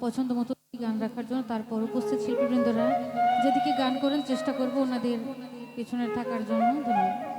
পছন্দ মতো গান রাখার জন্য তারপর উপস্থিত শিল্পীবৃন্দরা যেদিকে গান করেন চেষ্টা করব ওনাদের পেছনে থাকার জন্য ধন্যবাদ।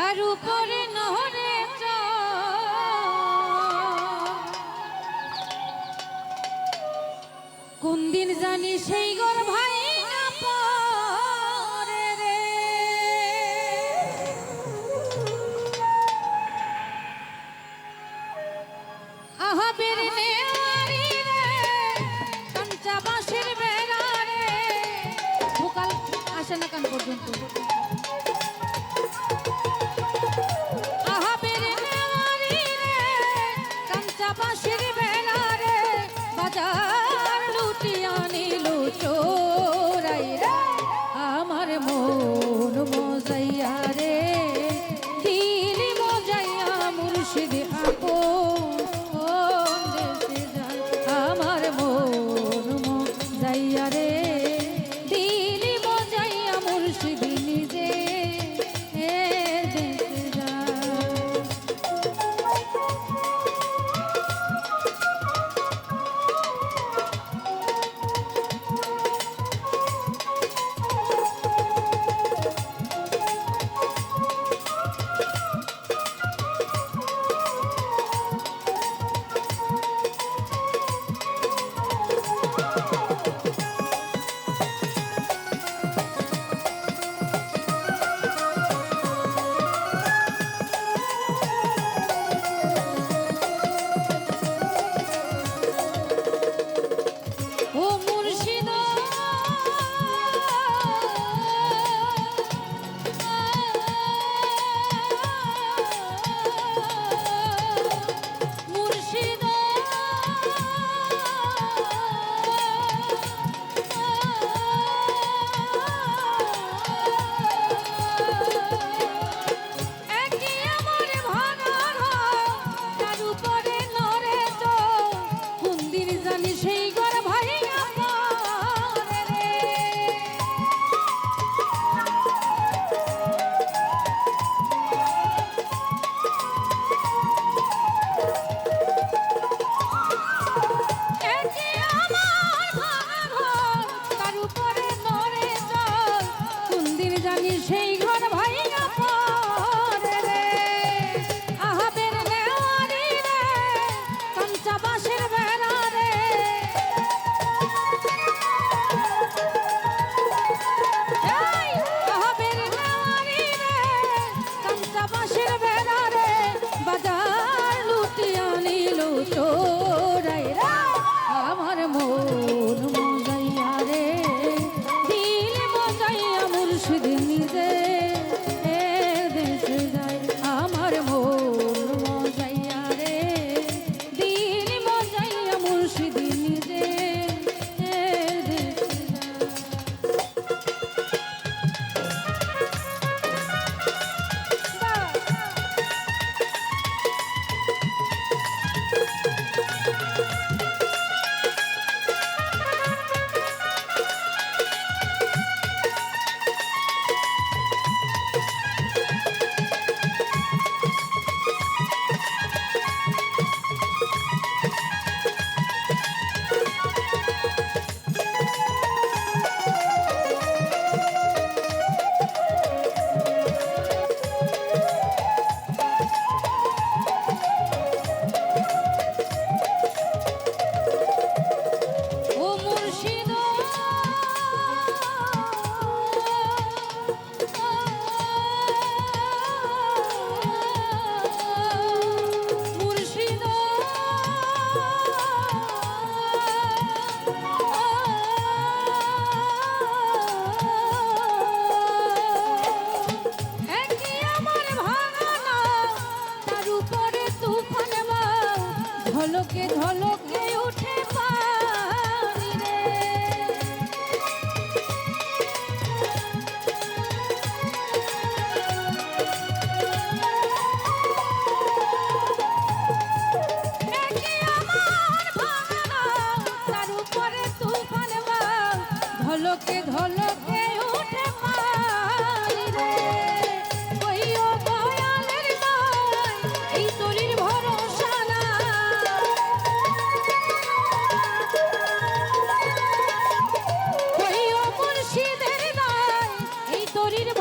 তার উপরে নহরে কোন দিন জানি সেই গর ভাই আসে না কান পর্যন্ত।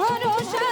Choro, choro.